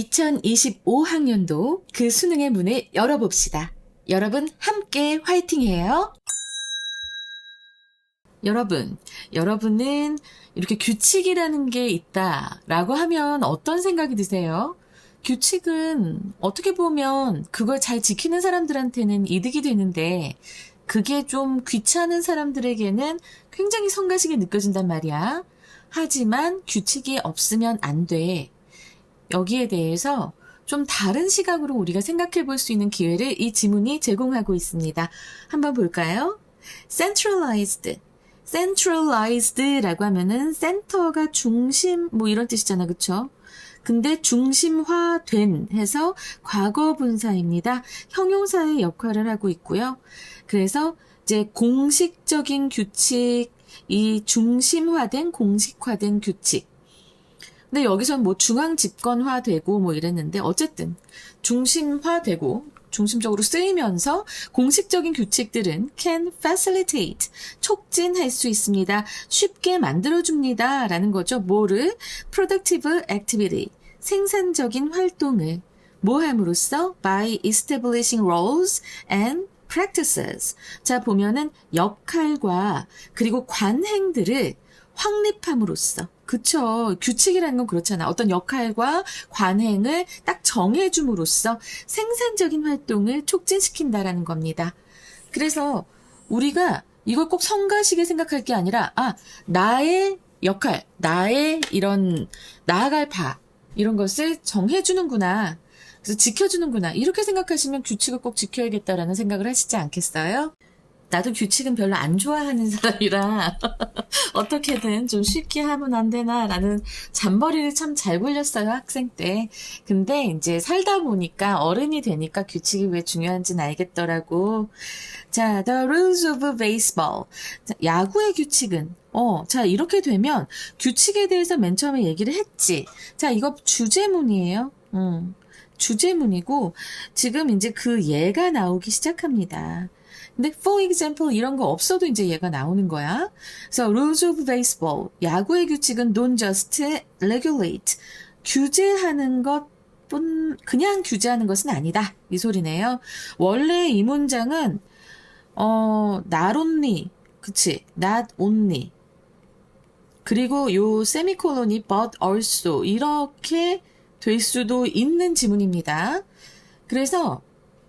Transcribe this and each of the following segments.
2025학년도 그 수능의 문을 열어봅시다. 여러분 함께 화이팅해요. 여러분, 여러분은 이렇게 규칙이라는 게 있다라고 하면 어떤 생각이 드세요? 규칙은 어떻게 보면 그걸 잘 지키는 사람들한테는 이득이 되는데 그게 좀 귀찮은 사람들에게는 굉장히 성가시게 느껴진단 말이야. 하지만 규칙이 없으면 안 돼. 여기에 대해서 좀 다른 시각으로 우리가 생각해 볼 수 있는 기회를 이 지문이 제공하고 있습니다. 한번 볼까요? centralized. centralized라고 하면은 센터가 중심 뭐 이런 뜻이잖아. 그쵸? 근데 중심화된 해서 과거 분사입니다. 형용사의 역할을 하고 있고요. 그래서 이제 공식적인 규칙, 이 중심화된 공식화된 규칙. 근데 여기선 뭐 중앙 집권화 되고 뭐 이랬는데 어쨌든 중심화 되고 중심적으로 쓰이면서 공식적인 규칙들은 can facilitate 촉진할 수 있습니다. 쉽게 만들어줍니다. 라는 거죠. 뭐를 productive activity 생산적인 활동을 뭐 함으로써 by establishing roles and practices 자 보면은 역할과 그리고 관행들을 확립함으로써 그쵸. 규칙이라는 건 그렇잖아. 어떤 역할과 관행을 딱 정해줌으로써 생산적인 활동을 촉진시킨다라는 겁니다. 그래서 우리가 이걸 꼭 성가시게 생각할 게 아니라, 아, 나의 역할, 나의 이런, 나아갈 바, 이런 것을 정해주는구나. 그래서 지켜주는구나. 이렇게 생각하시면 규칙을 꼭 지켜야겠다라는 생각을 하시지 않겠어요? 나도 규칙은 별로 안 좋아하는 사람이라 어떻게든 좀 쉽게 하면 안 되나라는 잔머리를 참 잘 굴렸어요 학생 때. 근데 이제 살다 보니까 어른이 되니까 규칙이 왜 중요한지는 알겠더라고. 자, the rules of baseball. 자, 야구의 규칙은 어, 자, 이렇게 되면 규칙에 대해서 맨 처음에 얘기를 했지. 자, 이거 주제문이에요. 음, 주제문이고, 지금 이제 그 예가 나오기 시작합니다. 근데 for example 이런 거 없어도 이제 얘가 나오는 거야. 그래서 rules of baseball 야구의 규칙은 don't just regulate 규제하는 것 뿐 그냥 규제하는 것은 아니다 이 소리네요. 원래 이 문장은 어 not only 그치 not only 그리고 요 세미콜론이 but also 이렇게 될 수도 있는 지문입니다. 그래서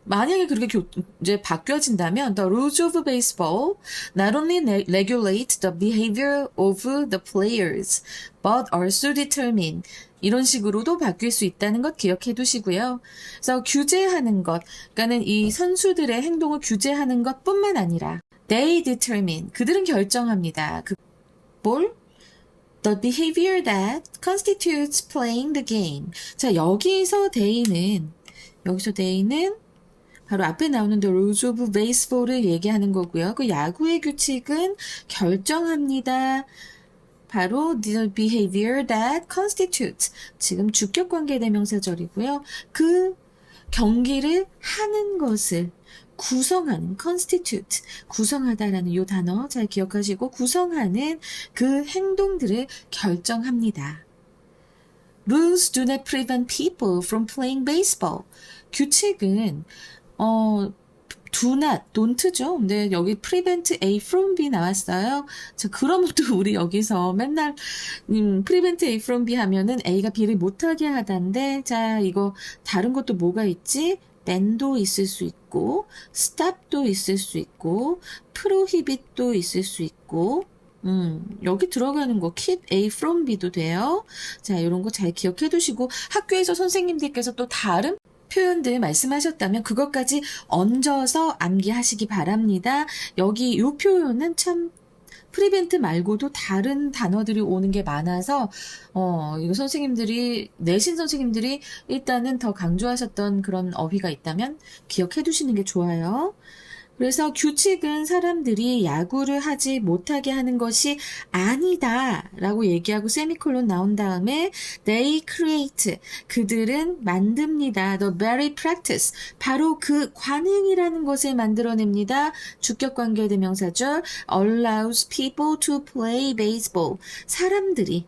만약에 그렇게 교, 이제 바뀌어진다면 the rules of baseball not only regulate the behavior of the players but also determine 이런 식으로도 바뀔 수 있다는 것 기억해 두시고요. 그래서 규제하는 것, 그러니까는 이 선수들의 행동을 규제하는 것뿐만 아니라 they determine 그들은 결정합니다. 그 뭘? The behavior that constitutes playing the game. 자, 여기서 they는 여기서 they는 바로 앞에 나오는 The Rules of Baseball을 얘기하는 거고요. 그 야구의 규칙은 결정합니다. 바로 the behavior that constitutes 지금 주격 관계 대명사절이고요. 그 경기를 하는 것을 구성하는 constitute 구성하다라는 요 단어 잘 기억하시고 구성하는 그 행동들을 결정합니다. Rules do not prevent people from playing baseball. 규칙은 어, do not, don't죠. 근데 여기 prevent A from B 나왔어요. 자, 그럼 또 우리 여기서 맨날, 음, prevent A from B 하면은 A가 B를 못하게 하던데, 자, 이거 다른 것도 뭐가 있지? ban도 있을 수 있고, stop도 있을 수 있고, prohibit도 있을 수 있고, 음, 여기 들어가는 거 keep A from B도 돼요. 자, 이런 거 잘 기억해 두시고 학교에서 선생님들께서 또 다른 표현들 말씀하셨다면 그것까지 얹어서 암기하시기 바랍니다. 여기 이 표현은 참 프리벤트 말고도 다른 단어들이 오는 게 많아서 어 이거 선생님들이 내신 선생님들이 일단은 더 강조하셨던 그런 어휘가 있다면 기억해 두시는 게 좋아요. 그래서 규칙은 사람들이 야구를 하지 못하게 하는 것이 아니다 라고 얘기하고 세미콜론 나온 다음에 they create 그들은 만듭니다. the very practice 바로 그 관행이라는 것을 만들어냅니다. 주격 관계 대명사죠. allows people to play baseball 사람들이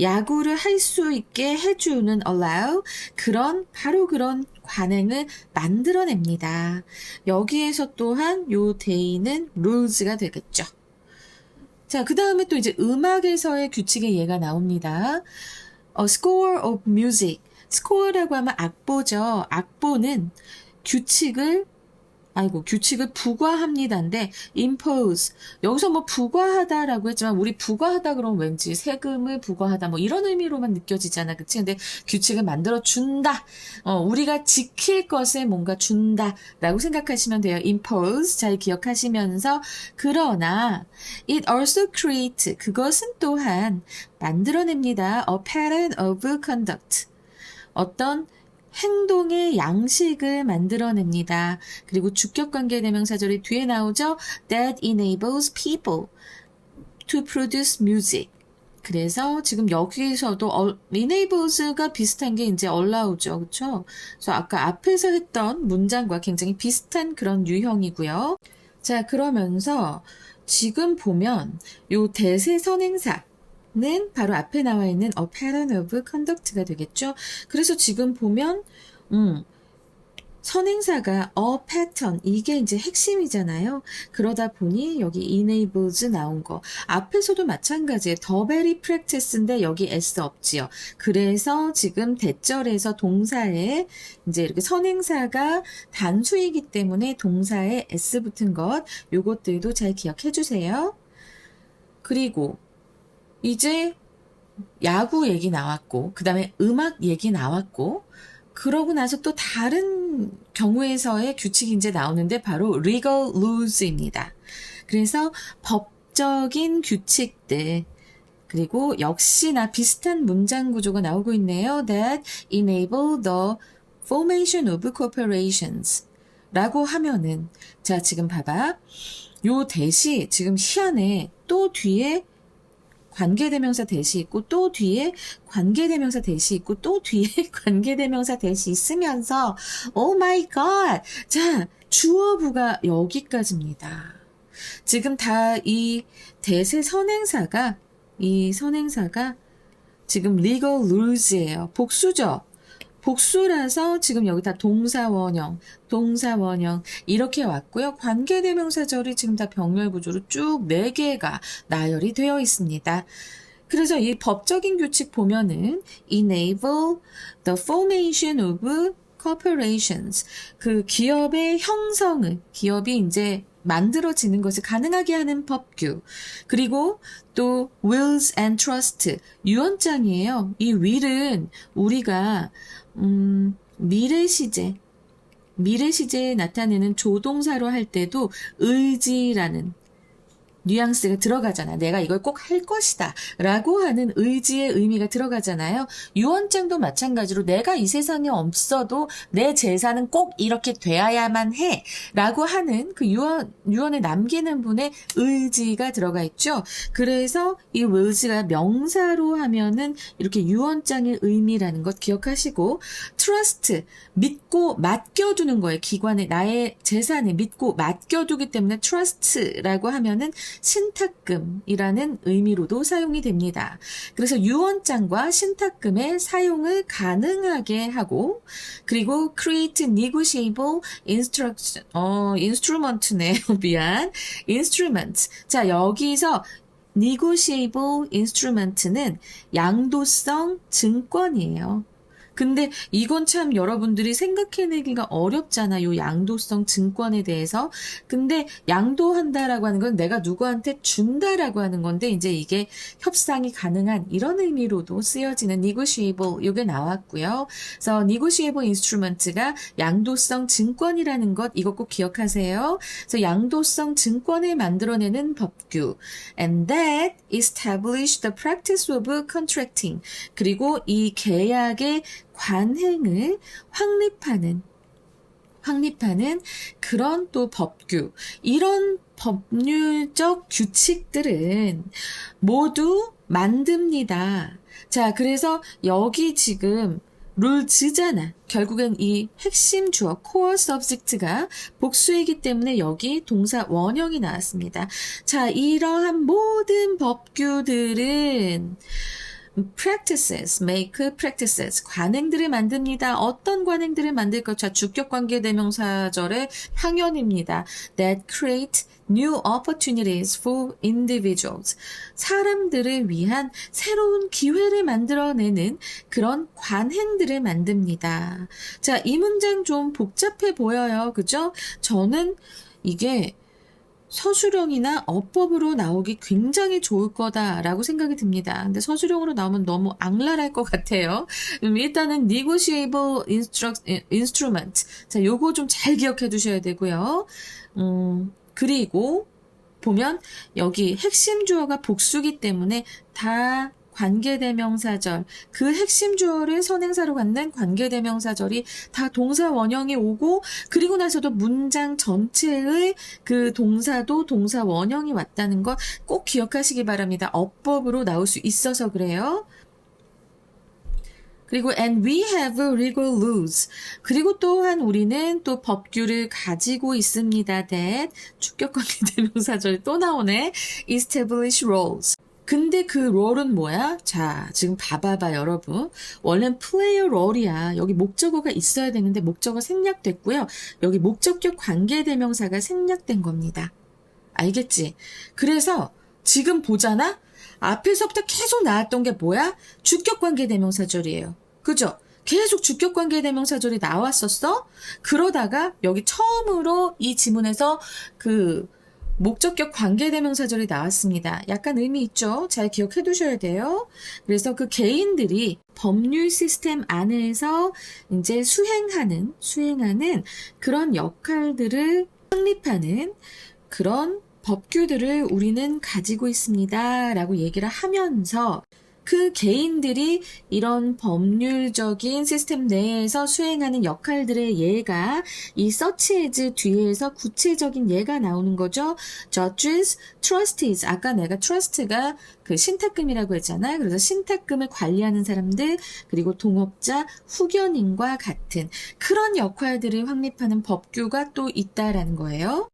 야구를 할 수 있게 해주는 allow 그런 바로 그런 관행을 만들어냅니다. 여기에서 또한 요 day는 rules가 되겠죠. 자, 그 다음에 또 이제 음악에서의 규칙의 예가 나옵니다. 어, score of music. score라고 하면 악보죠. 악보는 규칙을 아이고 규칙을 부과합니다인데 impose. 여기서 뭐 부과하다라고 했지만 우리 부과하다 그러면 왠지 세금을 부과하다 뭐 이런 의미로만 느껴지잖아 그치? 근데 규칙을 만들어 준다. 어 우리가 지킬 것을 뭔가 준다라고 생각하시면 돼요. impose. 잘 기억하시면서. 그러나 it also create. 그것은 또한 만들어냅니다. A pattern of conduct. 어떤 행동의 양식을 만들어냅니다. 그리고 주격관계 대명사절이 뒤에 나오죠. That enables people to produce music. 그래서 지금 여기서도 enables가 비슷한 게 이제 allow죠. 그렇죠? 그래서 아까 앞에서 했던 문장과 굉장히 비슷한 그런 유형이고요. 자, 그러면서 지금 보면 요 대세 선행사 는 바로 앞에 나와 있는 a pattern of conduct가 되겠죠. 그래서 지금 보면 음, 선행사가 a pattern 이게 이제 핵심이잖아요. 그러다 보니 여기 enables 나온 거 앞에서도 마찬가지예요. the very practice인데 여기 s 없지요. 그래서 지금 대절에서 동사에 이제 이렇게 선행사가 단수이기 때문에 동사에 s 붙은 것 요것들도 잘 기억해 주세요. 그리고 이제 야구 얘기 나왔고, 그 다음에 음악 얘기 나왔고, 그러고 나서 또 다른 경우에서의 규칙이 이제 나오는데 바로 legal rules입니다. 그래서 법적인 규칙들, 그리고 역시나 비슷한 문장 구조가 나오고 있네요. That enable the formation of corporations. 라고 하면은, 자, 지금 봐봐. 요 대시, 지금 시안에 또 뒤에 관계대명사 대시 있고 또 뒤에 관계대명사 대시 있고 또 뒤에 관계대명사 대시 있으면서 오 마이 갓. 자, 주어부가 여기까지입니다. 지금 다 이 대세 선행사가 이 선행사가 지금 legal rules예요. 복수죠. 복수라서 지금 여기 다 동사원형, 동사원형 이렇게 왔고요. 관계대명사절이 지금 다 병렬 구조로 쭉 4개가 나열이 되어 있습니다. 그래서 이 법적인 규칙 보면은 enable the formation of corporations 그 기업의 형성을 기업이 이제 만들어지는 것을 가능하게 하는 법규. 그리고 또 wills and trust 유언장이에요. 이 will은 우리가 음, 미래 시제. 미래 시제에 나타내는 조동사로 할 때도 의지라는 뉘앙스가 들어가잖아. 내가 이걸 꼭 할 것이다. 라고 하는 의지의 의미가 들어가잖아요. 유언장도 마찬가지로 내가 이 세상에 없어도 내 재산은 꼭 이렇게 돼야만 해. 라고 하는 그 유언, 유언에 남기는 분의 의지가 들어가 있죠. 그래서 이 wills가 명사로 하면은 이렇게 유언장의 의미라는 것 기억하시고 trust, 믿고 맡겨두는 거예요. 기관에 나의 재산을 믿고 맡겨두기 때문에 trust라고 하면은 신탁금이라는 의미로도 사용이 됩니다. 그래서 유언장과 신탁금의 사용을 가능하게 하고 그리고 create negotiable instruction 어 instrument네 미안 instrument 자 여기서 negotiable instrument는 양도성 증권이에요. 근데 이건 참 여러분들이 생각해내기가 어렵잖아. 요 양도성 증권에 대해서. 근데 양도한다라고 하는 건 내가 누구한테 준다라고 하는 건데 이제 이게 협상이 가능한 이런 의미로도 쓰여지는 negotiable 요게 나왔고요. 그래서 negotiable instrument가 양도성 증권이라는 것 이거 꼭 기억하세요. 그래서 양도성 증권을 만들어내는 법규. And that established the practice of contracting. 그리고 이 계약의 관행을 확립하는 확립하는 그런 또 법규 이런 법률적 규칙들은 모두 만듭니다. 자, 그래서 여기 지금 룰즈잖아. 결국엔 이 핵심 주어 코어 서브젝트가 복수이기 때문에 여기 동사 원형이 나왔습니다. 자, 이러한 모든 법규들은 practices, make practices. 관행들을 만듭니다. 어떤 관행들을 만들 것? 자, 주격 관계 대명사절의 향연입니다. that create new opportunities for individuals. 사람들을 위한 새로운 기회를 만들어내는 그런 관행들을 만듭니다. 자, 이 문장 좀 복잡해 보여요. 그죠? 저는 이게 서술형이나 어법으로 나오기 굉장히 좋을 거다라고 생각이 듭니다. 근데 서술형으로 나오면 너무 악랄할 것 같아요. 음, 일단은 negotiable instru- instrument. 자, 요거 좀 잘 기억해 두셔야 되고요. 음, 그리고 보면 여기 핵심 주어가 복수기 때문에 다 관계대명사절, 그 핵심 주어를 선행사로 갖는 관계대명사절이 다 동사 원형이 오고, 그리고 나서도 문장 전체의 그 동사도 동사 원형이 왔다는 거꼭 기억하시기 바랍니다. 어법으로 나올 수 있어서 그래요. 그리고 and we have legal rules. 그리고 또한 우리는 또 법규를 가지고 있습니다. that 주격관계 대명사절이 또 나오네. establish roles. 근데 그 롤은 뭐야? 자, 지금 봐봐봐, 여러분. 원래는 플레이어 롤이야. 여기 목적어가 있어야 되는데 목적어 생략됐고요. 여기 목적격 관계대명사가 생략된 겁니다. 알겠지? 그래서 지금 보잖아? 앞에서부터 계속 나왔던 게 뭐야? 주격 관계대명사절이에요. 그죠? 계속 주격 관계대명사절이 나왔었어? 그러다가 여기 처음으로 이 지문에서 그 목적격 관계대명사절이 나왔습니다. 약간 의미 있죠? 잘 기억해 두셔야 돼요. 그래서 그 개인들이 법률 시스템 안에서 이제 수행하는, 수행하는 그런 역할들을 확립하는 그런 법규들을 우리는 가지고 있습니다. 라고 얘기를 하면서 그 개인들이 이런 법률적인 시스템 내에서 수행하는 역할들의 예가 이 as 뒤에서 구체적인 예가 나오는 거죠. judges, trustees. 아까 내가 trust가 그 신탁금이라고 했잖아 요. 그래서 신탁금을 관리하는 사람들, 그리고 동업자, 후견인과 같은 그런 역할들을 확립하는 법규가 또 있다라는 거예요.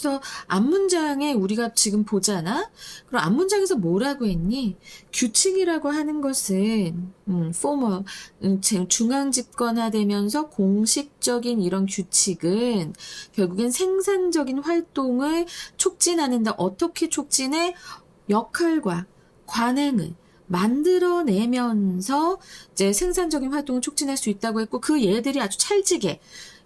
그래서 앞문장에 우리가 지금 보잖아? 그럼 앞문장에서 뭐라고 했니? 규칙이라고 하는 것은 음, formal, 음, 중앙 집권화되면서 공식적인 이런 규칙은 결국엔 생산적인 활동을 촉진하는데 어떻게 촉진해? 역할과 관행을 만들어내면서 이제 생산적인 활동을 촉진할 수 있다고 했고 그 예들이 아주 찰지게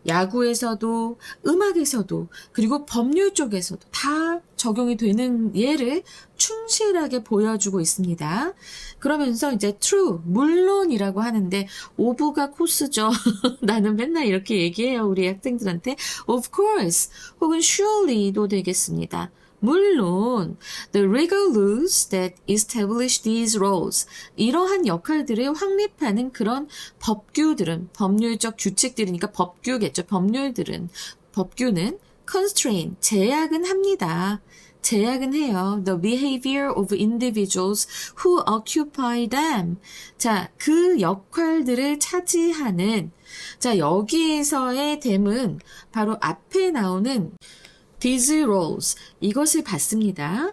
야구에서도 음악에서도 그리고 법률 쪽에서도 다 적용이 되는 예를 충실하게 보여주고 있습니다. 그러면서 이제 true, 물론이라고 하는데 of가 코스죠. 나는 맨날 이렇게 얘기해요. 우리 학생들한테 of course 혹은 surely도 되겠습니다. 물론 the legal rules that establish these roles 이러한 역할들을 확립하는 그런 법규들은 법률적 규칙들이니까 법규겠죠. 법률들은 법규는 constrain 제약은 합니다. 제약은 해요. The behavior of individuals who occupy them. 자, 그 역할들을 차지하는 자, 여기에서의 댐은 바로 앞에 나오는 these 이것을 봤습니다.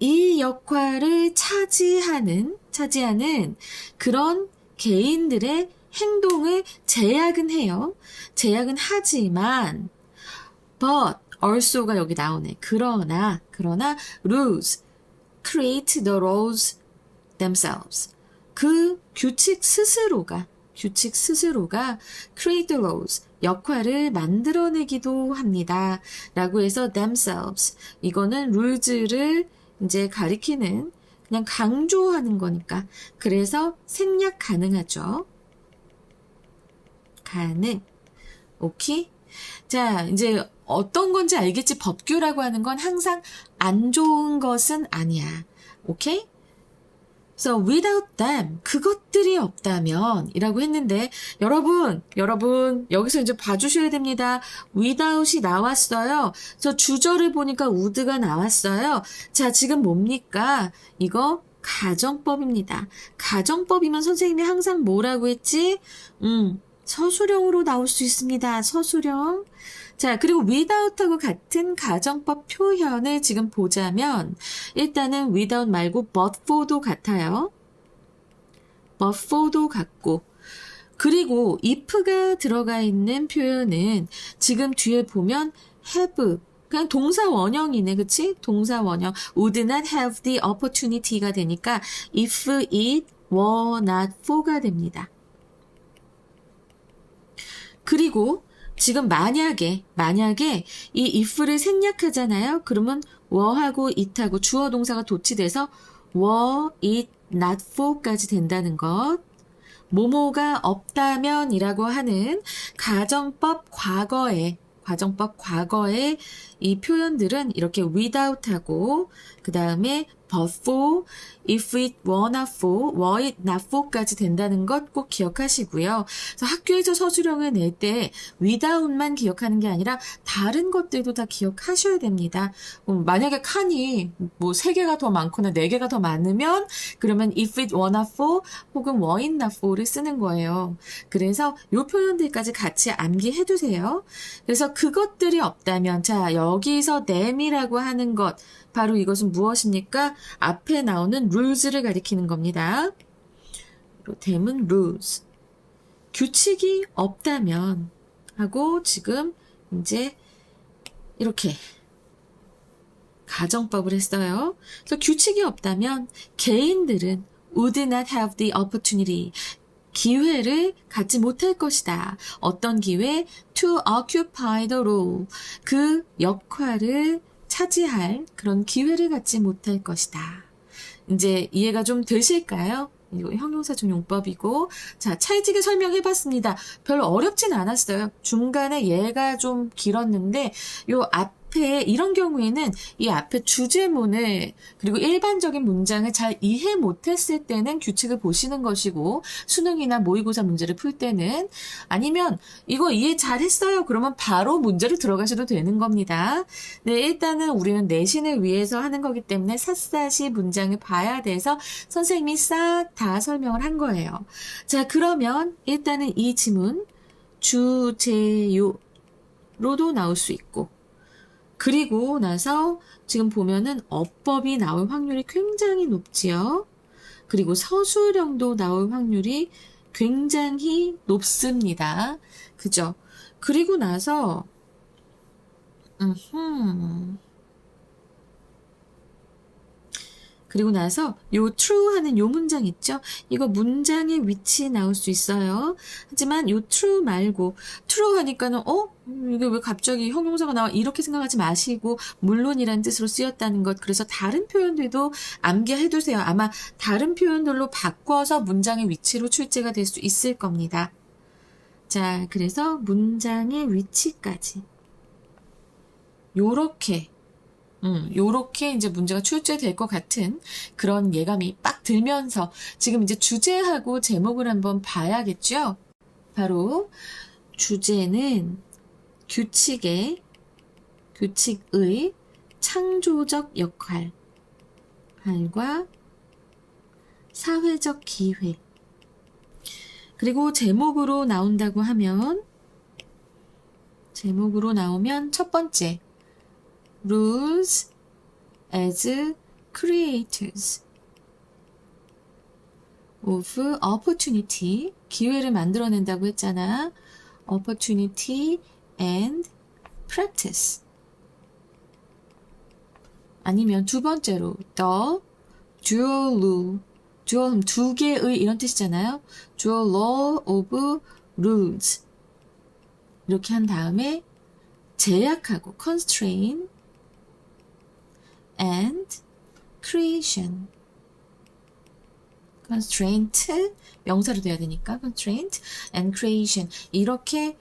이 역할을 차지하는 차지하는 그런 개인들의 행동을 제약은 해요. 제약은 하지만 but also가 여기 나오네. 그러나 그러나 rules create the rules themselves. 그 규칙 스스로가 규칙 스스로가 create the rules 역할을 만들어내기도 합니다. 라고 해서 themselves 이거는 rules를 이제 가리키는 그냥 강조하는 거니까 그래서 생략 가능하죠. 가능. 오케이? 자, 이제 어떤 건지 알겠지? 법규라고 하는 건 항상 안 좋은 것은 아니야. 오케이? So without them 그것들이 없다면 이라고 했는데 여러분 여러분 여기서 이제 봐주셔야 됩니다. without이 나왔어요. 저 주절을 보니까 would가 나왔어요. 자 지금 뭡니까? 이거 가정법입니다. 가정법이면 선생님이 항상 뭐라고 했지? 음 서술형으로 나올 수 있습니다. 서술형. 자, 그리고 without하고 같은 가정법 표현을 지금 보자면 일단은 without 말고 but for도 같아요. but for도 같고 그리고 if가 들어가 있는 표현은 지금 뒤에 보면 have 그냥 동사 원형이네, 그치? 동사 원형. would not have the opportunity가 되니까 if it were not for가 됩니다. 그리고 지금 만약에 만약에 이 if를 생략하잖아요. 그러면 were하고 it하고 주어 동사가 도치돼서 were it not for까지 된다는 것. 모모가 없다면이라고 하는 가정법 과거에 가정법 과거의 이 표현들은 이렇게 without하고 그 다음에 but for, if it were not for, were it not for까지 된다는 것 꼭 기억하시고요. 그래서 학교에서 서술형을 낼 때 without만 기억하는 게 아니라 다른 것들도 다 기억하셔야 됩니다. 음, 만약에 칸이 뭐세 개가 더 많거나 네 개가 더 많으면 그러면 if it were not for 혹은 were it not for를 쓰는 거예요. 그래서 요 표현들까지 같이 암기해 두세요. 그래서 그것들이 없다면 자 여기서 them이라고 하는 것 바로 이것은 무엇입니까? 앞에 나오는 rules를 가리키는 겁니다. them은 rules. 규칙이 없다면 하고 지금 이제 이렇게 가정법을 했어요. 그래서 규칙이 없다면 개인들은 would not have the opportunity 기회를 갖지 못할 것이다. 어떤 기회? to occupy the role. 그 역할을 차지할 그런 기회를 갖지 못할 것이다. 이제 이해가 좀 되실까요? 이거 형용사적 용법이고 자 찰지게 설명해 봤습니다. 별로 어렵진 않았어요. 중간에 얘가 좀 길었는데 요 앞 에 이런 경우에는 이 앞에 주제문을 그리고 일반적인 문장을 잘 이해 못했을 때는 규칙을 보시는 것이고 수능이나 모의고사 문제를 풀 때는 아니면 이거 이해 잘했어요. 그러면 바로 문제로 들어가셔도 되는 겁니다. 네 일단은 우리는 내신을 위해서 하는 거기 때문에 샅샅이 문장을 봐야 돼서 선생님이 싹 다 설명을 한 거예요. 자, 그러면 일단은 이 지문 주제요 로도 나올 수 있고 그리고 나서 지금 보면은 어법이 나올 확률이 굉장히 높지요. 그리고 서술형도 나올 확률이 굉장히 높습니다. 그죠? 그리고 나서 음흠. 그리고 나서 요 true 하는 요 문장 있죠? 이거 문장의 위치 나올 수 있어요. 하지만 요 true 말고 true 하니까는 어? 이게 왜 갑자기 형용사가 나와? 이렇게 생각하지 마시고 물론이란 뜻으로 쓰였다는 것. 그래서 다른 표현들도 암기해 두세요. 아마 다른 표현들로 바꿔서 문장의 위치로 출제가 될 수 있을 겁니다. 자, 그래서 문장의 위치까지 요렇게 음, 요렇게 이제 문제가 출제될 것 같은 그런 예감이 빡 들면서 지금 이제 주제하고 제목을 한번 봐야겠죠? 바로 주제는 규칙의, 규칙의 창조적 역할, 할과 사회적 기회. 그리고 제목으로 나온다고 하면, 제목으로 나오면 첫 번째, rules as creators of opportunity 기회를 만들어낸다고 했잖아. opportunity and practice 아니면 두 번째로 the dual rule dual 두 개의 이런 뜻이잖아요. dual law of rules 이렇게 한 다음에 제약하고 constrain and creation. constraint 명사로 돼야 되니까 constraint and creation 이렇게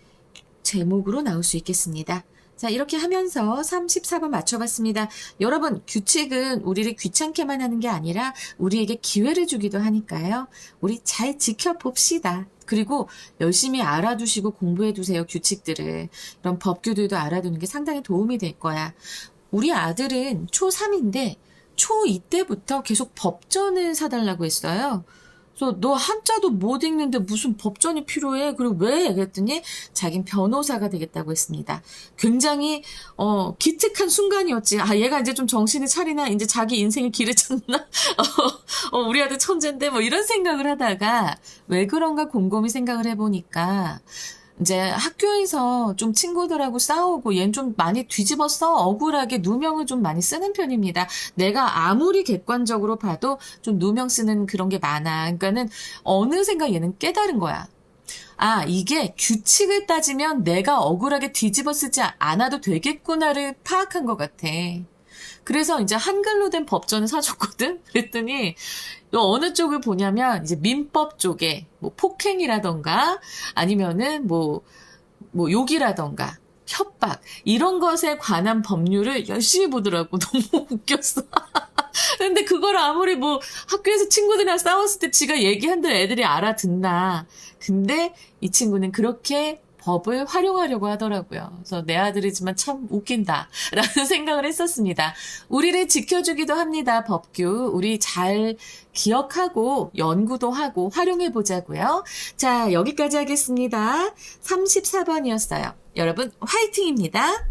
제목으로 나올 수 있겠습니다. 자, 이렇게 하면서 34번 맞춰봤습니다. 여러분, 규칙은 우리를 귀찮게만 하는 게 아니라 우리에게 기회를 주기도 하니까요. 우리 잘 지켜봅시다. 그리고 열심히 알아두시고 공부해두세요, 규칙들을. 이런 법규들도 알아두는 게 상당히 도움이 될 거야. 우리 아들은 초3인데 초2 때부터 계속 법전을 사달라고 했어요. 그래서 너 한자도 못 읽는데 무슨 법전이 필요해? 그리고 왜? 그랬더니 자긴 변호사가 되겠다고 했습니다. 굉장히 어 기특한 순간이었지. 아 얘가 이제 좀 정신을 차리나 이제 자기 인생의 길을 찾나? 어, 어, 우리 아들 천재인데 뭐 이런 생각을 하다가 왜 그런가 곰곰이 생각을 해보니까 이제 학교에서 좀 친구들하고 싸우고 얘는 좀 많이 뒤집었어 억울하게 누명을 좀 많이 쓰는 편입니다. 내가 아무리 객관적으로 봐도 좀 누명 쓰는 그런 게 많아. 그러니까는 어느샌가 얘는 깨달은 거야. 아, 이게 규칙을 따지면 내가 억울하게 뒤집어 쓰지 않아도 되겠구나를 파악한 것 같아. 그래서 이제 한글로 된 법전을 사줬거든? 그랬더니, 너 어느 쪽을 보냐면, 이제 민법 쪽에, 뭐, 폭행이라던가, 아니면은, 뭐, 뭐, 욕이라던가, 협박, 이런 것에 관한 법률을 열심히 보더라고. 너무 웃겼어. 근데 그걸 아무리 뭐, 학교에서 친구들이랑 싸웠을 때 지가 얘기한들 애들이 알아듣나. 근데 이 친구는 그렇게 법을 활용하려고 하더라고요. 그래서 내 아들이지만 참 웃긴다. 라는 생각을 했었습니다. 우리를 지켜주기도 합니다. 법규. 우리 잘 기억하고 연구도 하고 활용해 보자고요. 자, 여기까지 하겠습니다. 34번이었어요. 여러분, 화이팅입니다.